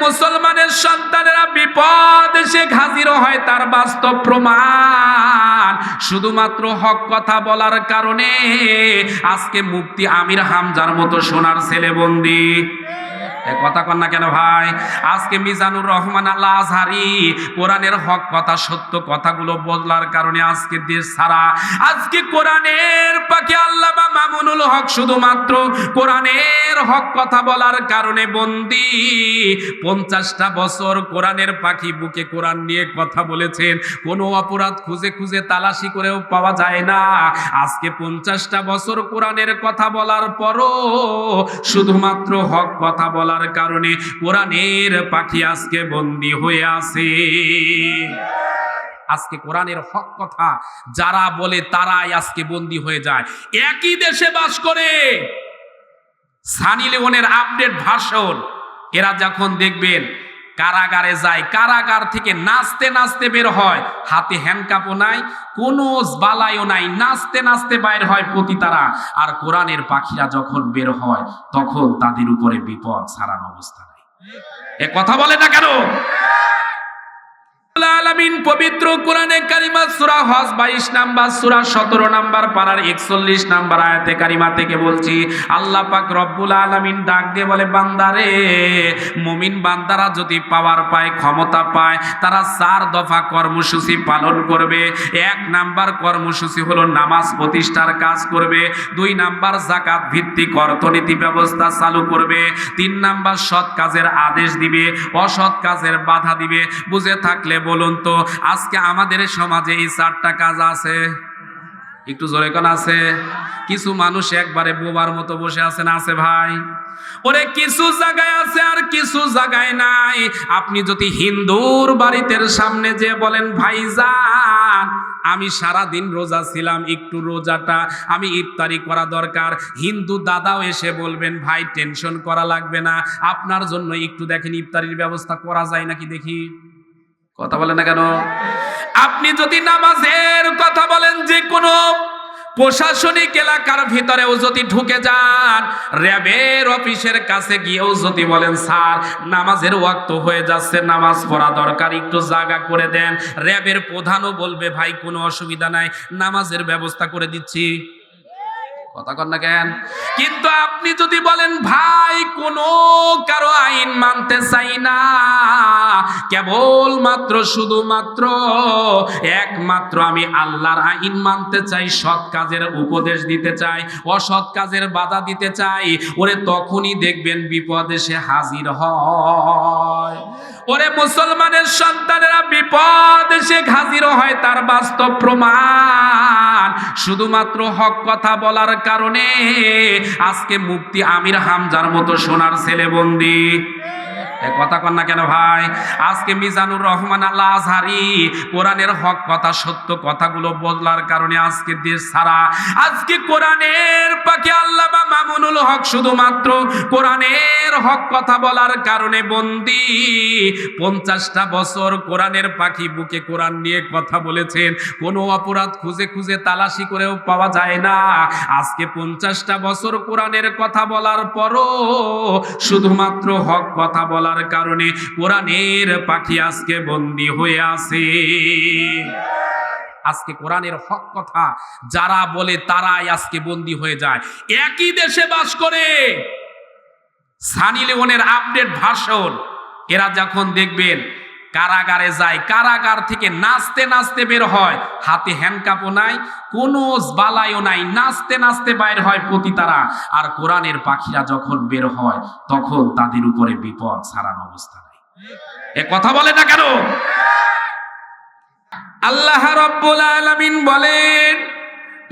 মুসলমানের সন্তানেরা বিপদ এসে হাজির হয় তার বাস্তব প্রমাণ। শুধুমাত্র হক কথা বলার কারণে আজকে মুক্তি আমির হামজার মতো সোনার ছেলে বন্দি কথা কন না কেন ভাই? আজকে মিজানুর রহমান আল্লাহ আজহারি কোরআনের হক কথা, সত্য কথাগুলো বদলার কারণে আজকে দেশ ছাড়া আজকে কোরআনের পাখি আল্লাহ বা মামুনুল হক শুধুমাত্র কোরআনের হক কথা বলার কারণে বন্দি। পঞ্চাশটা বছর কোরআনের পাখি বুকে কোরআন নিয়ে কথা বলেছেন। কোনো অপরাধ খুঁজে খুঁজে তালাশি করেও পাওয়া যায় না। আজকে পঞ্চাশটা বছর কোরআনের কথা বলার পরও শুধুমাত্র হক কথা বলার কারণে কোরআনের পাখি আজকে বন্দি হয়ে আছে। আজকে কোরআনের হক কথা যারা বলে তারাই আজকে বন্দি হয়ে যায়। একই দেশে বাস করে সানি লিওনের আপডেট ভাষণ এরা যখন দেখবেন কারাগারে যায়, কারাগার থেকে নাচতে নাচতে বের হয়, হাতে হ্যান্ডকাপও নাই, কোনো বালাইও নাই, নাচতে নাচতে বাইর হয় পতিতারা আর কোরআনের পাখিরা যখন বের হয়, তখন তাদের উপরে বিপদ সারার অবস্থা নাই। এ কথা বলে না কেন? আলামিন পবিত্র কোরআনে কারিমা সূরা হজ 22 নাম্বার, সূরা 17 নাম্বার পারার 41 নাম্বার আয়াতে কারিমা থেকে বলছি, আল্লাহ পাক রব্বুল আলামিন ডাক দিয়ে বলে বান্দারে মুমিন বান্দারা যদি পাওয়ার পায়, ক্ষমতা পায়, তারা চার দফা কর্মসূচি পালন করবে। এক নাম্বার কর্মসূচি হলো নামাজ প্রতিষ্ঠার কাজ করবে। দুই নাম্বার জাকাত ভিত্তিক অর্থনীতি ব্যবস্থা চালু করবে। তিন নাম্বার সৎ কাজের আদেশ দিবে, অসৎ কাজের বাধা দিবে। বুঝে থাকলে বলুন তো, আজকে আমাদের সমাজে এই চারটা কাজ আছে? একটু জোরে কোন আছে? কিছু মানুষ একবারে বোবার মতো বসে আছেন, আছে ভাই? ওরে কিছু জায়গায় আছে আর কিছু জায়গায় নাই। আপনি যদি হিন্দুর বাড়িতে সামনে যে বলেন ভাইজান আমি সারা দিন রোজা ছিলাম, একটু রোজাটা আমি ইফতারি করা দরকার। হিন্দু দাদাও এসে বলবেন, ভাই টেনশন করা লাগবে না। আপনার জন্য একটু দেখেন ইফতারির ব্যবস্থা করা যায় নাকি দেখি? কথা বলেন না কেন? আপনি যদি নামাজের কথা বলেন যে কোনো প্রশাসনিক এলাকার ভিতরেও যদি ঢুকে যান, র্যাবের অফিসের কাছে গিয়েও যদি বলেন, স্যার, নামাজের ওয়াক্ত হয়ে যাচ্ছে, নামাজ পড়া দরকার, একটু জায়গা করে দেন। র্যাবের প্রধানও বলবে, ভাই, কোনো অসুবিধা নাই, নামাজের ব্যবস্থা করে দিচ্ছি। কথা কন না কেন? কিন্তু আপনি যদি বলেন, ভাই, কোন কারও আইন মানতে চাই না। কেবল মাত্র শুধুমাত্র, একমাত্র আমি আল্লাহর আইন মানতে চাই, সৎ কাজের উপদেশ দিতে চাই, অসৎ কাজের বাধা দিতে চাই। ওরে তখনই দেখবেন বিপদে সে হাজির হয়। ওরে মুসলমানের সন্তানেরা বিপদ সে হাজির হয় তার বাস্তব প্রমাণ। শুধুমাত্র হক কথা বলার কারণে আজকে মুক্তি আমির হামজার মতো সোনার ছেলে বন্দি কথা কন না কেন ভাই? আজকে মিজানুর রহমান আল্লাহ আজহারি কোরআনের হক কথা, সত্য কথাগুলো বদলার কারণে আজকে দেশ ছাড়া আজকে কোরআনের পাখি আল্লাহ বা মামুনুল হক শুধুমাত্র কোরআনের হক কথা বলার কারণে বন্দি। পঞ্চাশটা বছর কোরআনের পাখি বুকে কোরআন নিয়ে কথা বলেছেন। কোনো অপরাধ খুঁজে খুঁজে তালাশি করেও পাওয়া যায় না। আজকে পঞ্চাশটা বছর কোরআনের কথা বলার পরও শুধুমাত্র হক কথা বলার কারণে কোরআনের পাখি আজকে বন্দী হয়ে আছে। আজকে কোরআনের হক কথা, যারা বলে তারাই আজকে বন্দী হয়ে যায়। একই দেশে বাস করে। সানি লিওনের আপডেট ভাষণ এরা যখন দেখবেন কারাগারে যায়, কারাগার থেকে নাচতে নাচতে বের হয়, হাতে হ্যান্ডকাপও নাই, কোনো বালাইও নাই, নাচতে নাচতে বাইর হয় পতিতারা। আর কোরআনের পাখিরা যখন বের হয়, তখন তাদের উপরে বিপদ সারার অবস্থা নাই। এ কথা বলে না কেন? আল্লাহ রব্বুল আলামিন বলেন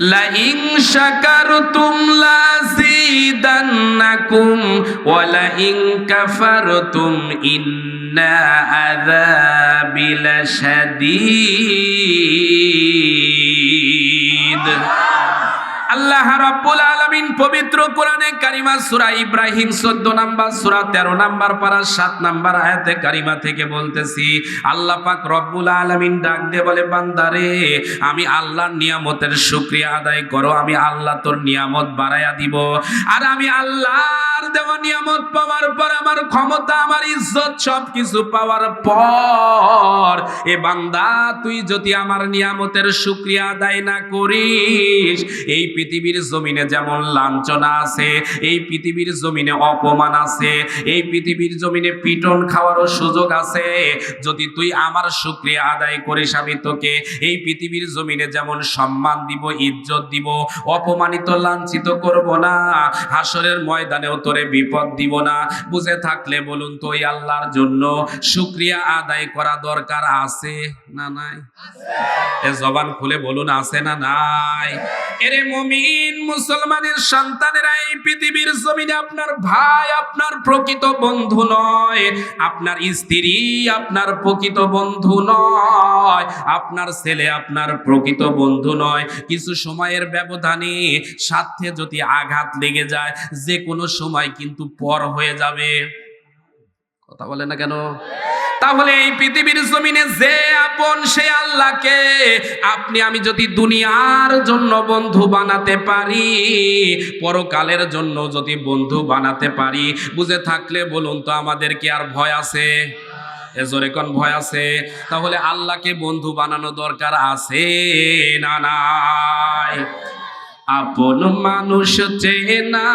লাইন শাকারতুম লাযিদান্নাকুম ওয়া লাইন কাফারতুম ইন্না আযাবি লাশাদীদ আল্লাহ রাব্বুল আলামিন পবিত্র কোরআনে কারিমা সূরা ইব্রাহিম 14 নাম্বার, সূরা 13 নাম্বার পারা 7 নাম্বার আয়াতে কারিমা থেকে বলতেছি, আল্লাহ পাক রব্বুল আলামিন ডাক দিয়ে বলে, বান্দারে, আমি আল্লাহর নিয়ামতের শুকরিয়া আদায় করো, আমি আল্লাহ তোর নিয়ামত বাড়াইয়া দিব। আর আমি আল্লাহর দেওয়া নিয়ামত পাওয়ার পর আমার ক্ষমতা, আমার ইজ্জত সব কিছু পাওয়ার পর, এ বান্দা, তুই যদি আমার নিয়ামতের শুকরিয়া আদায় না করিস, এই পৃথিবীর জমিনে যেমন লাঞ্ছনা আছে এই পৃথিবীর জমিনে অপমান আছে এই পৃথিবীর জমিনে পিটন খাওয়ারও সুযোগ আছে। যদি তুই আমার শুকরিয়া আদায় করিস আমি তোকে এই পৃথিবীর জমিনে যেমন সম্মান দিব ইজ্জত দিব অপমানিত লাঞ্ছিত করব না হাসরের ময়দানেও তোরে বিপদ দিব না। বুঝে থাকলে বলুন তো এই আল্লাহর জন্য শুকরিয়া আদায় করা দরকার আছে না নাই? এ জবান খুলে বলুন আছে না নাই? এরে মমিন, মুসলমানের সন্তানেরা, এই পৃথিবীর জমিনে আপনার ভাই আপনার প্রকৃত বন্ধু নয়। আপনার স্ত্রী আপনার প্রকৃত বন্ধু নয়। আপনার ছেলে আপনার প্রকৃত বন্ধু নয়। কিছু সময়ের ব্যবধানে সাথে যদি আঘাত লেগে যায়, যে কোনো সময় কিন্তু পর হয়ে যাবে। কথা বলে না কেন? তাহলে এই পৃথিবীর জমিনে যে আপন সে আল্লাহকে আপনি আমি যদি দুনিয়ার জন্য বন্ধু বানাতে পারি, পরকালের জন্য যদি বন্ধু বানাতে পারি, বুঝে থাকলে বলুন তো আমাদের কি আর ভয় আছে? এ জোরে কোন ভয় আছে? তাহলে আল্লাহকে বন্ধু বানানো দরকার আছে না নাই? আপন মানুষ চেনা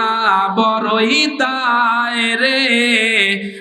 বড়ই দায় রে।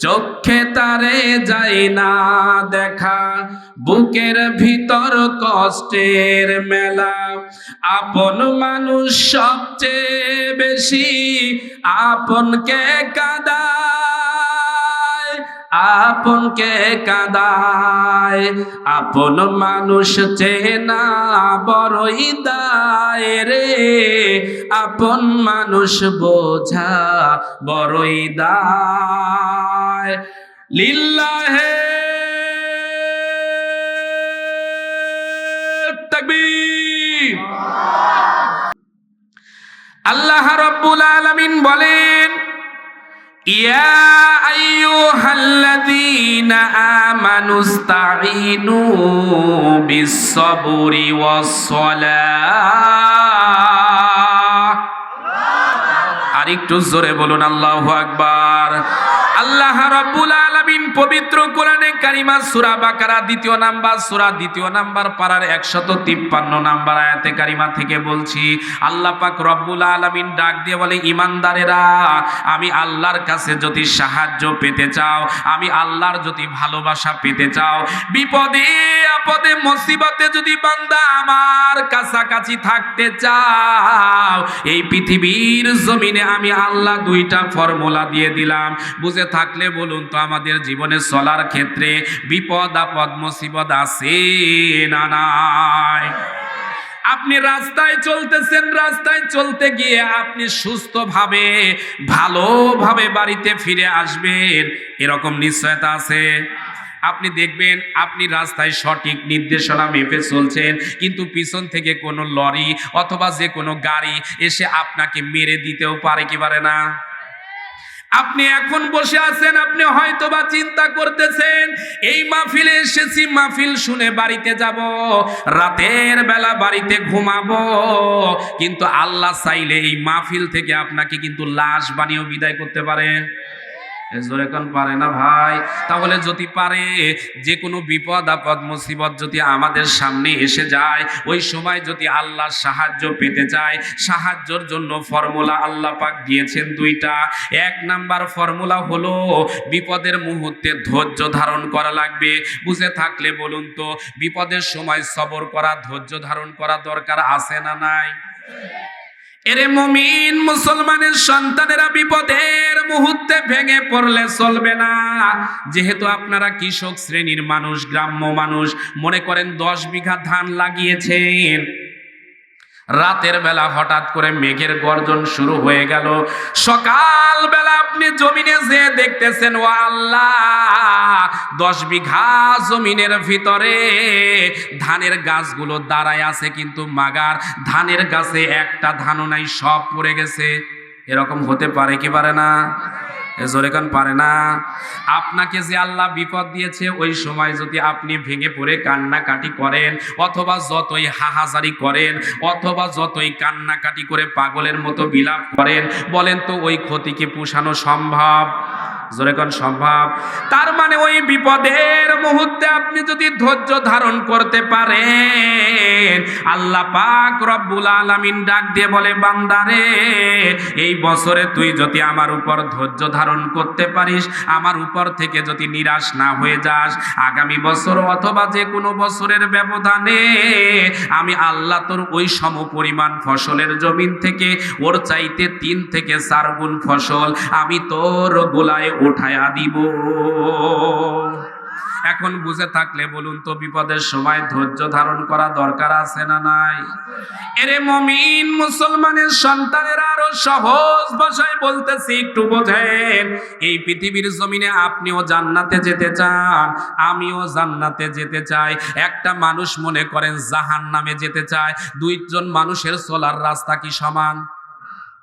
চোখে তারে যায় না দেখা, বুকের ভিতর কষ্টের মেলা। আপন মানুষ সবচেয়ে বেশি, আপনকে কাদায় আপনকে কাদায়। আপন মানুষ চেনা বড়ই দায় রে। আপন মানুষ বোঝা বড়ই দায়। লিল্লাহে তাকবীর। আল্লাহ রাব্বুল আলামিন বলেন আইয়ুহাল্লাযীনা আমানুস্তাঈনু বিস-সাবরি ওয়াস-সালাহ। আর একটু জোরে বলুন আল্লাহ আকবার। আল্লাহ রাব্বুল আলামিন পবিত্র কোরআনে কারিমা সূরা বাকারা দ্বিতীয় নাম্বার, সূরা দ্বিতীয় নাম্বার পারার 153 নাম্বার আয়াতে কারিমা থেকে বলছি, আল্লাহ পাক রব্বুল আলামিন ডাক দিয়ে বলে, ইমানদারেরা, আমি আল্লাহর কাছে যদি সাহায্য পেতে চাও, আমি আল্লাহর যদি ভালোবাসা পেতে চাও, বিপদে, আপদে, মুসিবতে যদি বান্দা আমার কাছাকাছি থাকতে চাও, এই পৃথিবীর জমিনে আমি আল্লাহ দুইটা ফর্মুলা দিয়ে দিলাম। বুঝে থাকলে বলুন তো আমাদের জীবনে চলার ক্ষেত্রে বিপদ, আপদ, মুসিবত আছে না নাই? আপনি রাস্তায় চলতেছেন, রাস্তায় চলতে গিয়ে আপনি সুস্থভাবে, ভালোভাবে বাড়িতে ফিরে আসবেন। এরকম নিশ্চয়তা আছে? আপনি দেখবেন আপনি রাস্তায় সঠিক নির্দেশনা মেপে চলছেন, কিন্তু পিছন থেকে কোনো লরি অথবা যে কোনো গাড়ি এসে আপনাকে মেরে দিতেও পারে কি পারে না? আপনি এখন বসে আছেন, আপনি হয়তো বা চিন্তা করতেছেন, এই মাহফিলে এসেছি, মাহফিল শুনে বাড়িতে যাব, রাতের বেলা বাড়িতে ঘুমাবো। কিন্তু আল্লাহ চাইলে এই মাহফিল থেকে আপনাকে কিন্তু লাশ বানিয়েও বিদায় করতে পারে জোরে কোন পারে না ভাই। তাহলে যদি পারে যে কোনো বিপদ, আপদ, মুসিবত যদি আমাদের সামনে এসে যায়, ওই সময় যদি আল্লাহর সাহায্য পেতে চায়, সাহায্যর জন্য ফর্মুলা আল্লাহ পাক দিয়েছেন দুইটা। এক নাম্বার ফর্মুলা হলো, বিপদের মুহূর্তে ধৈর্য ধারণ করা লাগবে। বুঝে থাকলে বলুন তো, বিপদের সময় সবর করা, ধৈর্য ধারণ করা দরকার আছে না নাই? এরে মমিন মুসলমানের সন্তানেরা বিপদের মুহূর্তে ভেঙে পড়লে চলবে না। যেহেতু আপনারা কৃষক শ্রেণির মানুষ, গ্রাম্য মানুষ, মনে করেন দশ বিঘা ধান লাগিয়েছেন। রাতের বেলা হঠাৎ করে মেঘের গর্জন শুরু হয়ে গেল। সকাল বেলা আপনি জমিনে যে দেখতেছেন ও আল্লাহ, দশ বিঘা জমিনের ভিতরে ধানের গাছগুলো দাঁড়ায় আছে, কিন্তু মাগার ধানের গাছে একটা ধানও নাই, সব পড়ে গেছে। এরকম হতে পারে কি পারে না? জোরেখান পারে না? আপনাকে যে আল্লাহ বিপদ দিয়েছে, ওই সময় যদি আপনি ভেঙে পড়ে কান্নাকাটি করেন, অথবা যতই হাহাজারি করেন, অথবা যতই কান্নাকাটি করে পাগলের মতো বিলাপ করেন, বলেন তো ওই ক্ষতিকে পুষানো সম্ভব? জোরে সম্ভব? তার মানে ওই বিপদের মুহূর্তে আপনি যদি ধৈর্য ধারণ করতে পারেন, আল্লাহ পাক রব্বুল আলামিন ডাক দিয়ে বলে, বান্দারে, এই বছরে তুই যদি আমার উপর ধৈর্য ধারণ করতে পারিস, আমার উপর থেকে যদি নিরাশ না হয়ে যাস, আগামী বছর অথবা যে কোনো বছরের ব্যবধানে আমি আল্লাহ তোর ওই সম পরিমাণ ফসলের জমিন থেকে, ওর চাইতে তিন থেকে চার গুণ ফসল আমি তোর গোলায় উঠায়া দিব। এখন বুঝে থাকলে বলুন তো বিপদের সময় ধৈর্য ধারণ করা দরকার আছে না নাই? এরে মমিন মুসলমানের সন্তানের আরও সহজ ভাষায় বলতেছি, একটু বোঝেন। এই পৃথিবীর জমিনে আপনিও জান্নাতে যেতে চান, আমিও জান্নাতে যেতে চাই। একটা মানুষ মনে করেন জাহান নামে যেতে চায়। দুইজন মানুষের চলার রাস্তা কি সমান?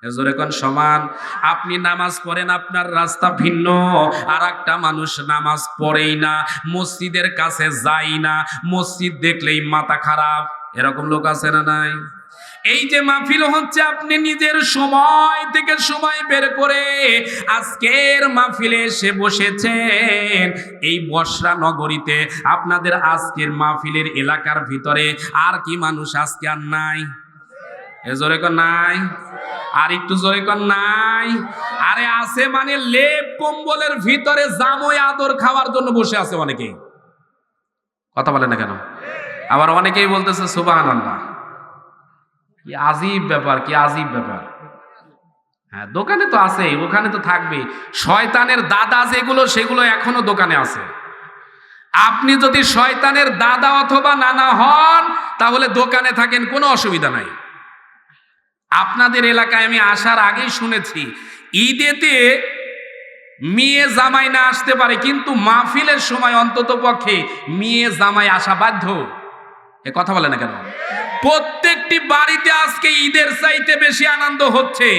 এজোরে কোন সমান। আপনি নামাজ পড়েন, আপনার রাস্তা ভিন্ন। আর একটা মানুষ নামাজ পড়েই না, মসজিদের কাছে যাই না। মসজিদ দেখলেই মাথা খারাপ। এরকম লোক আছে না নাই? এই যে মাহফিল হচ্ছে, আপনি নিজের সময় থেকে সময় বের করে আজকের মাহফিলে এসে বসেছেন। এই বসরা নগরীতে আপনাদের আজকের মাহফিলের এলাকার ভিতরে আর কি মানুষ আজকে আর নাই? এ জোরে কর নাই। আর একটু জোরে কর নাই। আরে আছে মানে লেপ কম্বলের ভিতরে জামই আদর খাওয়ার জন্য বসে আছে অনেকেই কথা বলে না কেন? আবার অনেকেই বলতেছে সুবাহান আল্লাহ কি আজীব ব্যাপার, কি আজীব ব্যাপার। হ্যাঁ দোকানে তো আছে ওখানে তো থাকবে শয়তানের দাদা যেগুলো, সেগুলো এখনও দোকানে আছে। আপনি যদি শয়তানের দাদা অথবা নানা হন, তাহলে দোকানে থাকেন, কোনো অসুবিধা নাই। আপনাদের এলাকায় আমি আসার আগেই শুনেছি, ঈদেতে মেয়ে জামাই না আসতে পারে, কিন্তু মাহফিলের সময় অন্তত পক্ষে মেয়ে জামাই আসা বাধ্য। এ কথা বলে না কেন? প্রত্যেকটি বাড়িতে আজকে ঈদের চাইতে বেশি আনন্দ হচ্ছে।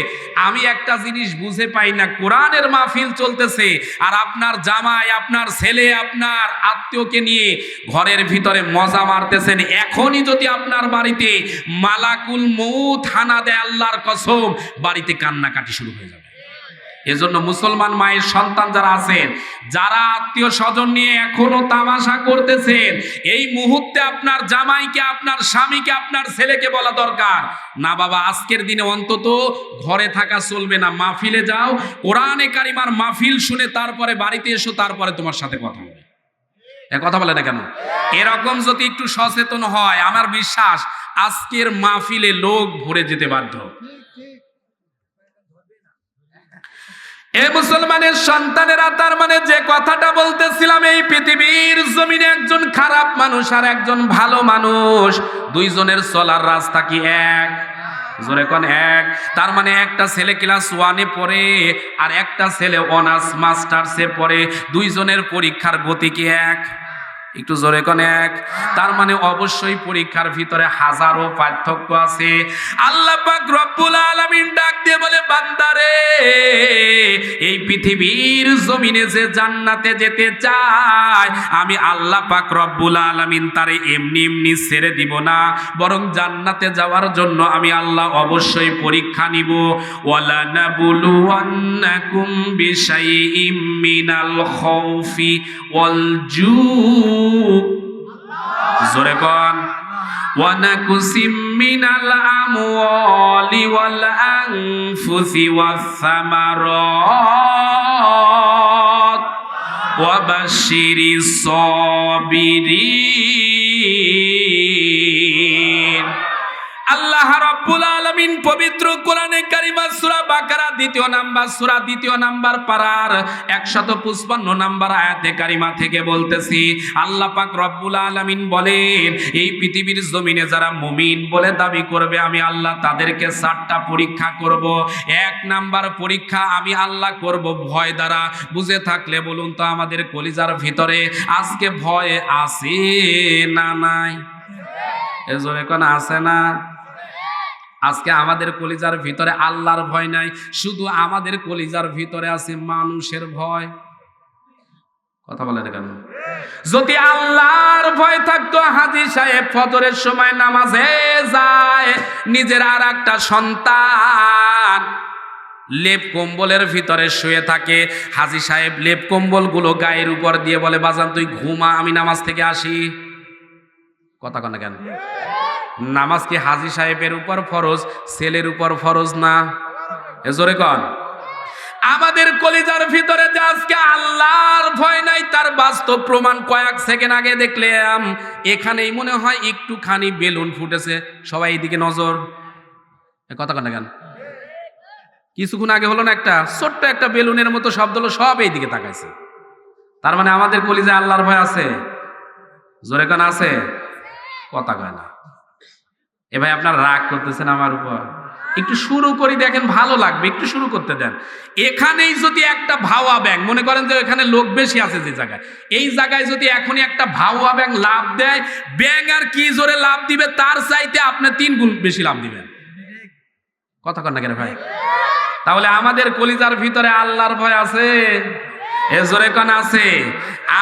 আমি একটা জিনিস বুঝে পাই না, কোরআনের মাহফিল চলতেছে আর আপনার জামাই, আপনার ছেলে, আপনার আত্মীয়কে নিয়ে ঘরের ভিতরে মজা মারতেছেন। এখনই যদি আপনার বাড়িতে মালাকুল মৌত হানা দেয় আল্লাহর কসম, বাড়িতে কান্নাকাটি শুরু হয়ে যাবে। এজন্য মুসলমান মায়ের সন্তান যারা আছেন, যারা আত্মীয় স্বজন নিয়ে এখনও তামাশা করতেছেন, এই মুহূর্তে আপনার জামাইকে, আপনার স্বামীকে, আপনার ছেলেকে বলা দরকার। না বাবা, আজকের দিনে অন্তত ঘরে থাকা চলবে না, মাহফিলে যাও, কোরআনে কারিমার মাহফিল শুনে তারপরে বাড়িতে এসো, তারপরে তোমার সাথে কথা হবে। কথা বলে না কেন? এরকম যদি একটু সচেতন হয়, আমার বিশ্বাস আজকের মাহফিলে লোক ভরে যেতে বাধ্য। এ মুসলমানের সন্তানেরা, তার মানে যে কথাটা বলতেছিলাম, এই পৃথিবীর জমিনে একজন খারাপ মানুষ আর একজন ভালো মানুষ, দুইজনের চলার রাস্তা কি এক? জোরে কোন এক? তার মানে একটা ছেলে ক্লাস ওয়ানে পড়ে আর একটা ছেলে অনার্স মাস্টার্সে পড়ে, দুইজনের পরীক্ষার গতি কি এক? একটু জোরে কোন এক। তার মানে অবশ্যই পরীক্ষার ভিতরে হাজারো পার্থক্য আছে। আল্লাহ পাক রব্বুল আলামিন ডাক দিয়ে বলে, বান্দারে, এই পৃথিবীর জমিনে যে জান্নাতে যেতে চায়, আমি আল্লাহ পাক রব্বুল আলামিন তারে এমনি এমনি ছেড়ে দিব না। বরং জান্নাতে যাওয়ার জন্য আমি আল্লাহ অবশ্যই পরীক্ষা নিব। ওয়ালা নাবুলুয়ান্নাকুম বিশাইইম মিনাল খাউফি ওয়াল জু জোরে কন ونقص من الأموال والأنفس والثمرات وبشر الصابرين আল্লাহ রাব্বুল আলামিন পবিত্র কোরআনে কারিমা সূরা বাকারা দ্বিতীয় নাম্বার, সূরা দ্বিতীয় নাম্বার পারার 155 নাম্বার আয়াতে কারিমা থেকে বলতেছি, আল্লাহ পাক রব্বুল আলামিন বলেন, এই পৃথিবীর জমিনে যারা মুমিন বলে দাবি করবে, আমি আল্লাহ তাদেরকে চারটা পরীক্ষা করব। এক নাম্বার পরীক্ষা আমি আল্লাহ করব ভয় দ্বারা। বুঝে থাকলে বলুন তো আমাদের কলিজার ভিতরে আজকে ভয় আছে না নাই? এজোরে কোন আছে না? আজকে আমাদের কলিজার ভিতরে আল্লাহর ভয় নাই, শুধু আমাদের কলিজার ভিতরে আছে মানুষের ভয়। কথা বলে কেন? যদি আল্লাহর ভয় থাকতো, হাজি সাহেব ফজরের সময় নামাজে যায়, নিজের আর একটা সন্তান লেপ কম্বলের ভিতরে শুয়ে থাকে, হাজি সাহেব লেপ কম্বলগুলো গায়ের উপর দিয়ে বলে, বাজান, তুই ঘুমা, আমি নামাজ থেকে আসি। কথা কন কেন? নামাজ কি হাজি সাহেবের উপর ফরজ, ছেলের উপর ফরজ না? জোরে কন। আমাদের কলিজার ভিতরে যে আজকে আল্লাহর ভয় নাই, তার বাস্তব প্রমাণ কয়েক সেকেন্ড আগে দেখলাম। এখানেই মনে হয় একটুখানি বেলুন ফুটেছে। সবাই এইদিকে নজর। এ কথা কন? কিছুক্ষণ আগে হলো না একটা ছোট্ট একটা বেলুনের মতো শব্দ হলো, সব এইদিকে তাকাইছে। তার মানে আমাদের কলিজায় আল্লাহর ভয় আছে? জোরে কান, আছে? কথা কয় না। এ ভাই আপনার রাগ করতেছেন আমার উপর। একটু শুরু করি দেখেন, ভালো লাগবে, একটু শুরু করতে দেন। এখানেই যদি একটা ভাওয়া ব্যাংক, মনে করেন যে এখানে লোক বেশি আছে যে জায়গায়, এই জায়গায় যদি এখনই একটা ভাওয়া ব্যাংক লাভ দেয়, ব্যাংক আর কি জোরে লাভ দিবে, তার চাইতে আপনি তিন গুণ বেশি লাভ দিবেন। কথা কন না কেন ভাই? তাহলে আমাদের কলিজার ভিতরে আল্লাহর ভয় আছে? এ জোরে কন আছে।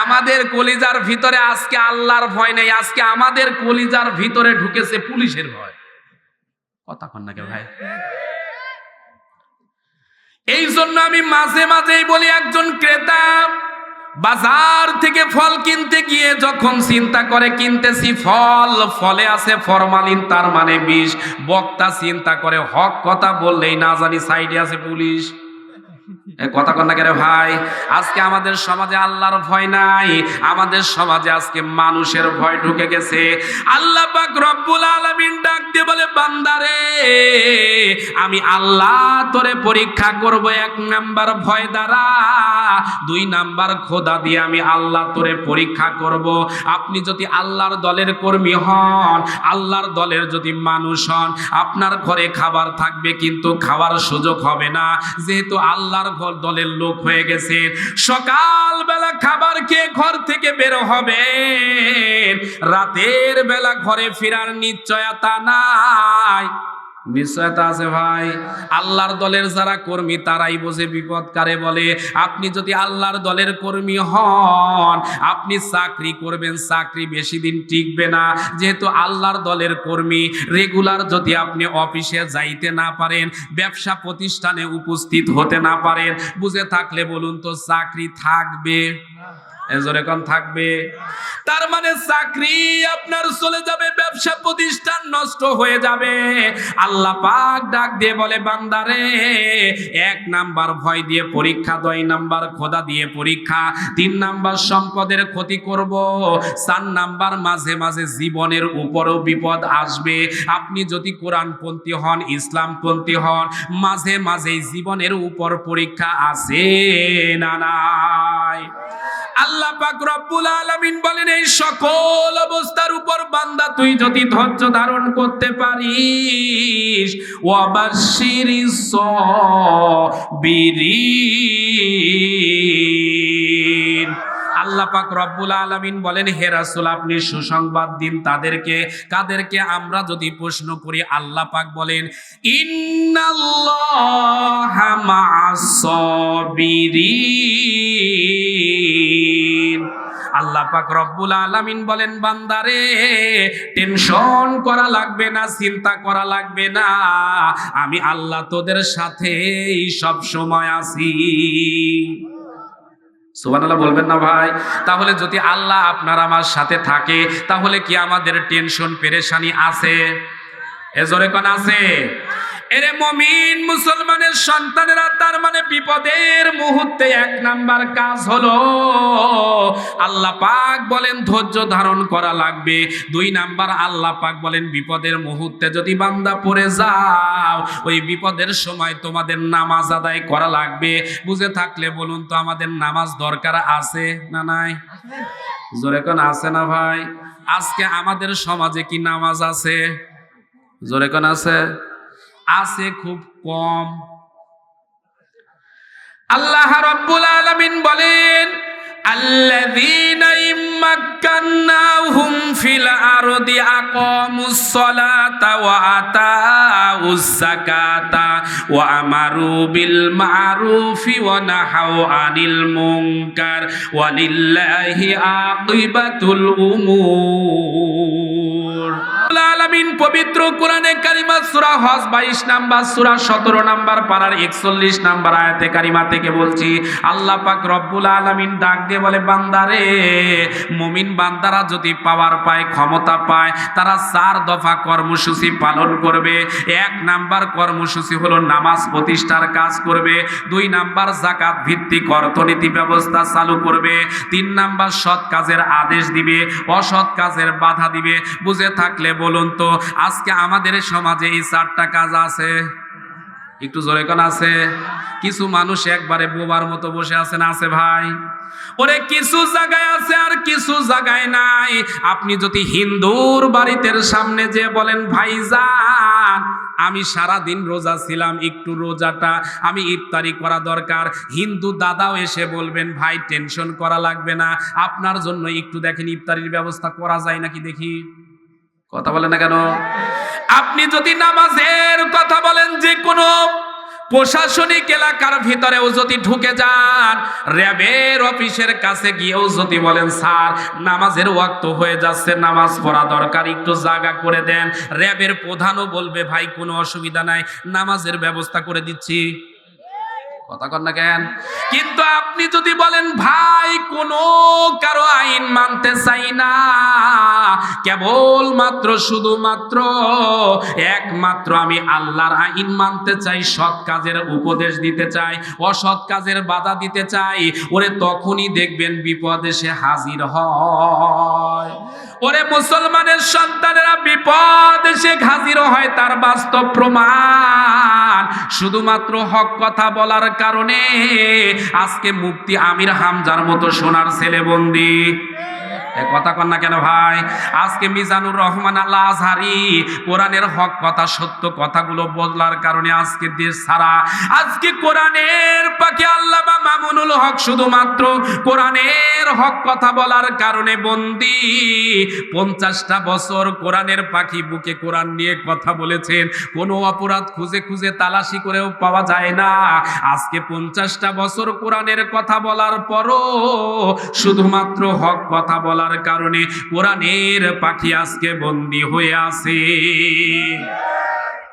আমাদের কলিজার ভিতরে আজকে আল্লাহর ভয় নেই, আজকে আমাদের কলিজার ভিতরে ঢুকেছে পুলিশের ভয়। কথা কন না ভাই। এই জন্য আমি মাঝে মাঝেই বলি, একজন ক্রেতা বাজার থেকে ফল কিনতে গিয়ে যখন চিন্তা করে, কিনতেছি ফল, ফলে আছে ফরমালিন, তার মানে বিষ। বক্তা চিন্তা করে, হক কথা বললেই না জানি সাইডে আছে পুলিশ। কথা কন্যা কেন ভাই? আজকে আমাদের সমাজে আল্লাহর ভয় নাই। আমাদের সমাজে আজকে মানুষের ভয় ঢুকে গেছে। আল্লাহ পাক রব্বুল আলামিন ডাক দিয়ে বলে বান্দারে আমি আল্লাহ তোরে পরীক্ষা করব, এক নাম্বার ভয় দ্বারা। দুই নাম্বার খোদা দিয়ে আমি আল্লাহ তোরে পরীক্ষা করব। আপনি যদি আল্লাহর দলের কর্মী হন, আল্লাহর দলের যদি মানুষ হন, আপনার ঘরে খাবার থাকবে, কিন্তু খাওয়ার সুযোগ হবে না। যেহেতু আল্লাহর দলের লোক হয়ে গেছে। সকাল বেলা খাবার খেয়ে ঘর থেকে বের হবে রাতের বেলা ঘরে ফেরার নিশ্চয়তা নাই। নিশ্চয়তা আছে ভাই। আল্লাহর দলের যারা কর্মী, তারাই বোঝে বিপদ কারে বলে। আপনি যদি আল্লাহর দলের কর্মী হন, আপনি চাকরি করবেন, চাকরি বেশি দিন টিকবে না। যেহেতু আল্লাহর দলের কর্মী রেগুলার যদি আপনি অফিসে যাইতে না পারেন, ব্যবসা প্রতিষ্ঠানে উপস্থিত হতে না পারেন, বুঝে থাকলে বলুন তো চাকরি থাকবে? কম থাকবে। তার মানে চাকরি আপনার চলে যাবে, ব্যবসা প্রতিষ্ঠান নষ্ট হয়ে যাবে। আল্লাহ পাক ডাক দিয়ে বলে বান্দারে এক নাম্বার ভয় দিয়ে পরীক্ষা, দুই নাম্বার খোদা দিয়ে পরীক্ষা, তিন নাম্বার সম্পদের ক্ষতি করব, চার নাম্বার মাঝে মাঝে জীবনের উপরও বিপদ আসবে। আপনি যদি কোরআনপন্থী হন, ইসলামপন্থী হন, মাঝে মাঝে জীবনের উপর পরীক্ষা আছে না নাই? আল্লাহ পাক রব্বুল আলামিন বলেন, এই সকল অবস্থার উপর বান্দা, তুই যদি ধৈর্য ধারণ করতে পারিস ওয়াবাশিরিস সাবিরিন আল্লাহ পাক রব্বুল আলামিন বলেন, হে রাসূল, আপনি সুসংবাদ দিন তাদেরকে। কাদেরকে আমরা যদি প্রশ্ন করি, আল্লাহ পাক বলেন আল্লাহ পাক রব্বুল আলামিন বলেন, বান্দারে, টেনশন করা লাগবে না, চিন্তা করা লাগবে না। আমি আল্লাহ তোদের সাথেই সব সময় আছি। সুবহানাল্লাহ বলবেন না ভাই। তাহলে যদি আল্লাহ আপনার আমার সাথে থাকে, তাহলে কি আমাদের টেনশন পেরেশানি আছে? এজরে কোন, আছে? এরে মমিন মুসলমানের সন্তানেরা, তার মানে বিপদের মুহূর্তে এক নাম্বার কাজ হলো, আল্লাহ পাক বলেন ধৈর্য ধারণ করা লাগবে। দুই নাম্বার, আল্লাহ পাক বলেন বিপদের মুহূর্তে যদি বান্দা পড়ে যাও, ওই বিপদের সময় তোমাদের নামাজ আদায় করা লাগবে। বুঝে থাকলে বলুন তো আমাদের নামাজ দরকার আছে না নাই? জোরে কোন আছে না ভাই? আজকে আমাদের সমাজে কি নামাজ আছে? জোরে কোন আছে? আছে খুব কম। আল্লাহ রব্বুল আলামিন বলেন পবিত্র কোরআনে কারিমা সূরা হজ 22 নাম্বার, সূরা 17 নাম্বার পারার 41 নাম্বার আয়াতে কারিমা থেকে বলছি, আল্লাহ পাক রব্বুল আলামিন ডাক দিয়ে বলে, বান্দারে, মুমিন বান্দারা যদি পাওয়ার পায়, ক্ষমতা পায়, তারা চার দফা কর্মসূচি পালন করবে। এক নাম্বার কর্মসূচি হলো নামাজ প্রতিষ্ঠার কাজ করবে। দুই নাম্বার জাকাত ভিত্তিক অর্থনীতি ব্যবস্থা চালু করবে। তিন নাম্বার সৎ কাজের আদেশ দিবে, অসৎ কাজের বাধা দিবে। বুঝে থাকলে বলুন তো, আজকে আমাদের সমাজে এই চারটা কাজ আছে? একটু জোরে কোন আছে? কিছু মানুষ একবারে বোবার মতো বসে আছেন আছে ভাই? ওরে কিছু জায়গায় আছে আর কিছু জায়গায় নাই। আপনি যদি হিন্দুর বাড়িতে সামনে যে বলেন ভাইজান আমি সারা দিন রোজা ছিলাম, একটু রোজাটা আমি ইফতারি করা দরকার। হিন্দু দাদাও এসে বলবেন, ভাই টেনশন করা লাগবে না। আপনার জন্য একটু দেখেন ইফতারির ব্যবস্থা করা যায় নাকি দেখি? কথা বলেন না কেন? আপনি যদি নামাজের কথা বলেন যে কোনো প্রশাসনিক এলাকার ভিতরেও যদি ঢুকে যান, র্যাবের অফিসের কাছে গিয়েও যদি বলেন, স্যার, নামাজের ওয়াক্ত হয়ে যাচ্ছে, নামাজ পড়া দরকার, একটু জায়গা করে দেন। র্যাবের প্রধানও বলবে, ভাই, কোনো অসুবিধা নাই, নামাজের ব্যবস্থা করে দিচ্ছি। কথা কর না কেন? কিন্তু আপনি যদি বলেন, ভাই, কোন কারও আইন মানতে চাই না। কেবল মাত্র শুধুমাত্র, একমাত্র আমি আল্লাহর আইন মানতে চাই, সৎ কাজের উপদেশ দিতে চাই, অসৎ কাজের বাধা দিতে চাই। ওরে তখনই দেখবেন বিপদ এসে হাজির হয়। ওরে মুসলমানের সন্তানেরা বিপদ সে হাজির হয় তার বাস্তব প্রমাণ। শুধুমাত্র হক কথা বলার কারণে আজকে মুক্তি আমির হামজার মতো সোনার ছেলে বন্দি কথা কন না কেন ভাই? আজকে মিজানুর রহমান আল্লাহ আজহারি কোরআনের হক কথা, সত্য কথাগুলো বদলার কারণে আজকে দেশ ছাড়া আজকে কোরআনের পাখি আল্লাহ বা মামুনুল হক শুধুমাত্র কোরআনের হক কথা বলার কারণে বন্দি। পঞ্চাশটা বছর কোরআনের পাখি বুকে কোরআন নিয়ে কথা বলেছেন। কোনো অপরাধ খুঁজে খুঁজে তালাশি করেও পাওয়া যায় না। আজকে পঞ্চাশটা বছর কোরআনের কথা বলার পরও শুধুমাত্র হক কথা বলার কারণে কোরআনের পাখি আজকে বন্দী হয়ে আছে।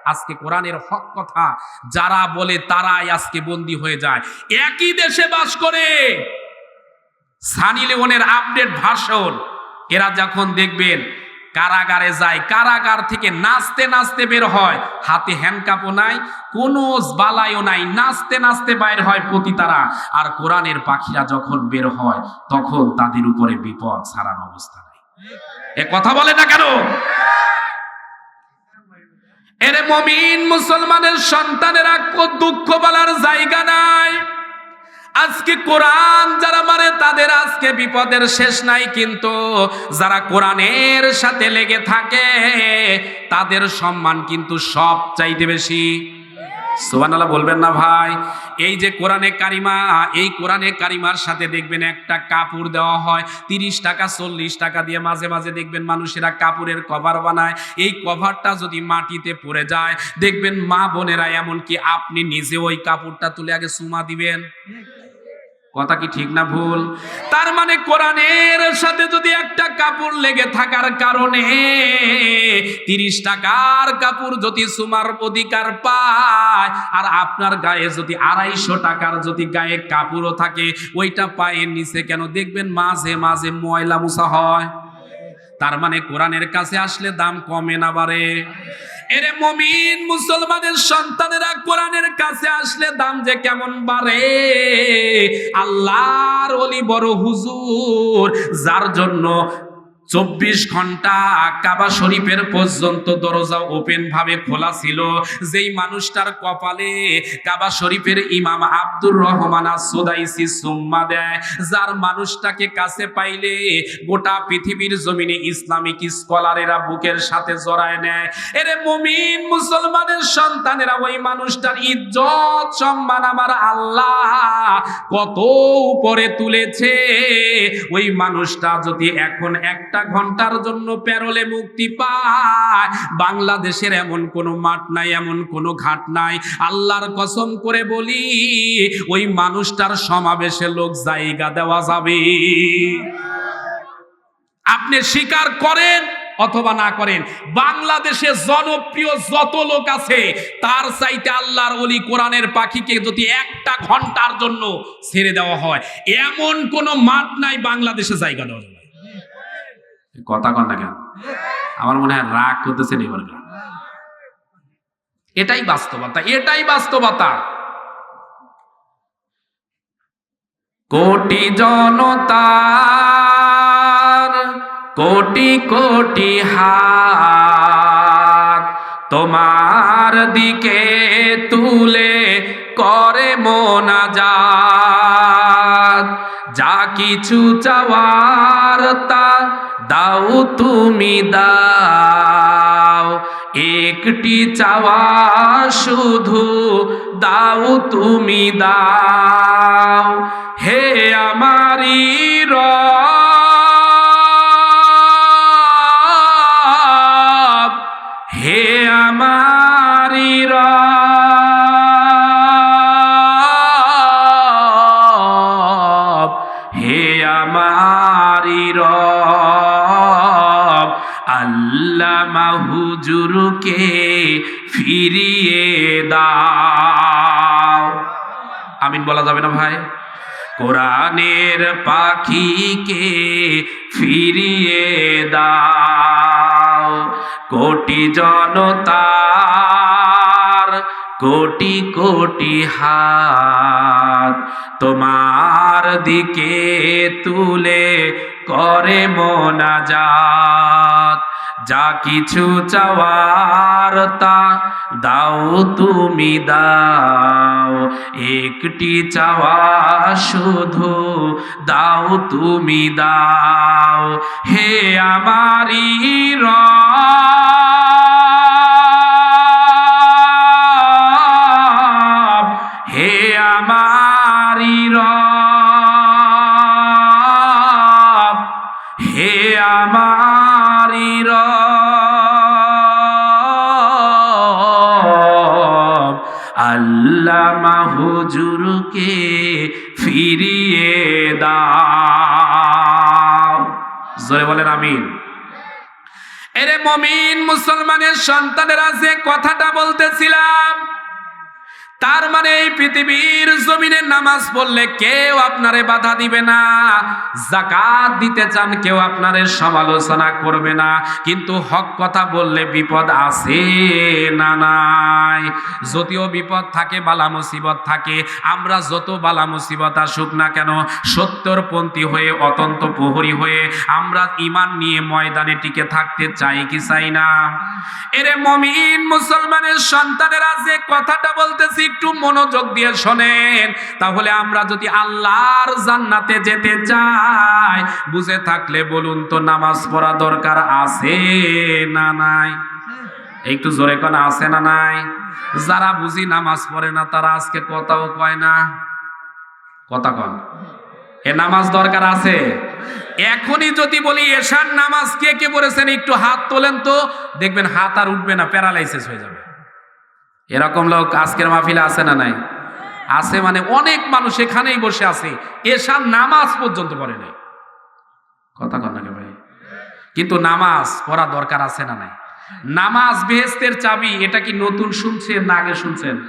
আজকে কোরআনের হক কথা, যারা বলে তারাই আজকে বন্দী হয়ে যায়। একই দেশে বাস করে। সানি লিওনের আপডেট ভাষণ এরা যখন দেখবেন কারাগারে যায়, কারাগার থেকে নাচতে নাচতে বের হয়। হাতে হ্যান্ডকাপও নাই, কোনো বালাইও নাই, নাচতে নাচতে বাইর হয় পতিতারা। আর কোরআনের পাখিরা যখন বের হয়, তখন তাদের উপরে বিপদ ছাড়ার অবস্থা নেই। এ কথা বলে না কেন? এরে মমিন মুসলমানের সন্তানেরা দুঃখ বলার জায়গা নাই। আজকে কোরআন যারা মারে, তাদের আজকে বিপদের শেষ নাই, কিন্তু যারা কোরআনের সাথে লেগে থাকে, তাদের সম্মান কিন্তু সব চাইতে বেশি। সুবহানাল্লাহ, বলবেন না ভাই? এই যে কোরআনে কারিমা, এই কোরআনে কারিমার সাথে দেখবেন একটা কাপড় দেওয়া হয়, তিরিশ টাকা, চল্লিশ টাকা দিয়ে মাঝে মাঝে দেখবেন মানুষেরা কাপড়ের কভার বানায়। এই কভারটা যদি মাটিতে পড়ে যায়, দেখবেন মা বোনেরা, এমনকি আপনি নিজে ওই কাপড়টা তুলে আগে সুমা দিবেন। কথা কি ঠিক না ভুল? তার মানে কোরআনের সাথে যদি একটা কাপড় লেগে থাকার কারণে তিরিশ টাকার কাপড় যদি সুমার অধিকার পায়, আর আপনার গায়ে যদি আড়াইশো টাকার যদি গায়ে কাপড়ও থাকে, ওইটা পায়ের নিচে কেন দেখবেন মাঝে মাঝে ময়লা মুসা হয়? তার মানে কোরআনের কাছে আসলে দাম কমে না বাড়ে। এরে মমিন, মুসলমানের সন্তানেরা কোরআনের কাছে আসলে দাম যে কেমন বাড়ে? আল্লাহর অলি বড় হুজুর, যার জন্য চব্বিশ ঘণ্টা কাবা শরীফের পর্যন্ত দরজা ওপেন ভাবে খোলা ছিল। যেই মানুষটার কপালে কাবা শরীফের ইমাম আব্দুর রহমান সুদাইসি সুম্মা দেয়, যার মানুষটাকে কাছে পাইলে গোটা পৃথিবীর জমিনে ইসলামিক স্কলারেরা বুকের সাথে জড়ায় নেয়। এরে মুমিন মুসলমানের সন্তানেরা, ওই মানুষটার ইজ্জত, সম্মান আমার আল্লাহ কত উপরে তুলেছে। ওই মানুষটা যদি এখন একটা ঘণ্টার জন্য প্যারোলে মুক্তি পায়। বাংলাদেশের এমন কোনো মাঠ নাই, এমন কোনো ঘাট নাই। আল্লাহর কসম করে বলি, ওই মানুষটার সমাবেশে লোক জায়গা দেওয়া যাবে। আপনি স্বীকার করেন অথবা না করেন, বাংলাদেশে জনপ্রিয় যত লোক আছে, তার চাইতে আল্লাহর অলি কোরআনের পাখিকে যদি একটা ঘণ্টার জন্য ছেড়ে দেওয়া হয়, এমন কোন মাঠ নাই, বাংলাদেশে জায়গা দেওয়া কথা কন না কেন? আমার মনে হয় রাগ করতেছেন এবার এটাই বাস্তবতা এটাই বাস্তবতা। কোটি জনতার কোটি কোটি হাত তোমার দিকে তুলে করে মোনাজাত। যা কিছু চাওয়ার তা দাও তুমি দাও। একটি চাওয়া শুধু দাও তুমি দাও। হে আমারি রব মাহুজুরকে ফিরিয়ে দাও। আমিন বলা যাবে না ভাই? কোরআনের পাখিকে ফিরিয়ে দাও। কোটি জনতার কোটি কোটি হাত তোমার দিকে তুলে করে মোনাজাত। যা কিছু চাওয়ার তা দাও তুমি দাও। একটি চাওয়া শুধু দাও তুমি দাও। হে আমারি রব মাহুজুরকে ফিরিয়ে দাও। জোরে বলেন আমিন। এরে মমিন মুসলমানের সন্তানের আছে কথাটা বলতেছিলাম তার মানে এই পৃথিবীর জমিনে নামাজ পড়লে কেউ আপনারে বাধা দিবে না জাকাত দিতে চান কেউ আপনারে সমালোচনা করবে না। কিন্তু হক কথা বললে বিপদ আছে না নাই। যদিও বিপদ থাকে, বালা মুসিবত থাকে, আমরা যত বালা মুসিবত আসুক না কেন সত্তরপন্থী হয়ে অতন্ত প্রহরী হয়ে, আমরা ইমান নিয়ে ময়দানে টিকে থাকতে চাই কি চাই না? এরে মমিন মুসলমানের সন্তানেরা যে কথাটা বলতেছি একটু মনোযোগ দিয়ে শোনেন, তাহলে আমরা যদি আল্লাহর জান্নাতে যেতে চাই, বুঝে থাকলে বলুন তো নামাজ পড়া দরকার আছে না নাই? একটু জোরে কোন, আছে না নাই? যারা বুঝি নামাজ পড়ে না, তারা আজকে কথাও কয় না। কথা কন। এ নামাজ দরকার আছে? এখনই যদি বলি এশার নামাজ কে কে পড়েছেন, একটু হাত তোলেন তো, দেখবেন হাত আর উঠবে না, প্যারালাইসিস হয়ে যাবে। এরকম লোক আজকের মাহফিলে আছে না নাই? আছে মানে অনেক মানুষ এখানেই বসে আছে। এশার নামাজ পর্যন্ত পড়ে নাই। কথা কন ভাই? কিন্তু নামাজ পড়া দরকার আছে না নাই? নামাজ বেহেস্তের চাবি, এটা কি নতুন শুনছেন না আগে শুনছেন?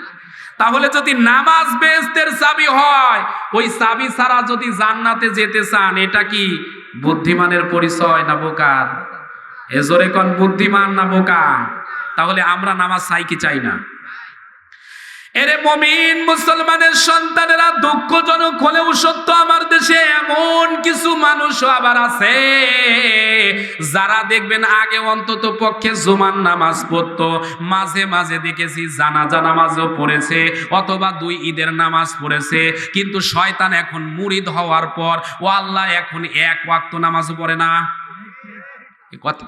তাহলে যদি নামাজ বেহেস্তের চাবি হয়, ওই চাবি ছাড়া যদি জান্নাতে যেতে চান, এটা কি বুদ্ধিমানের পরিচয় না বোকার এজোরে কোন, বুদ্ধিমান না বোকা? তাহলে আমরা নামাজ চাই কি চাই না? এরে মমিন মুসলমানের সন্তানেরা দুঃখজনক হলেও সত্য, আমার দেশে এমন কিছু মানুষ আবার আছে যারা দেখবেন আগে অন্তত পক্ষে জুমার নামাজ পড়তো, মাঝে মাঝে দেখেছি জানাজা নামাজও পড়েছে অথবা দুই ঈদের নামাজ পড়েছে, কিন্তু শয়তান এখন মুরিদ হওয়ার পর, ও আল্লাহ এখন এক ওয়াক্ত নামাজও পড়ে না। কথা।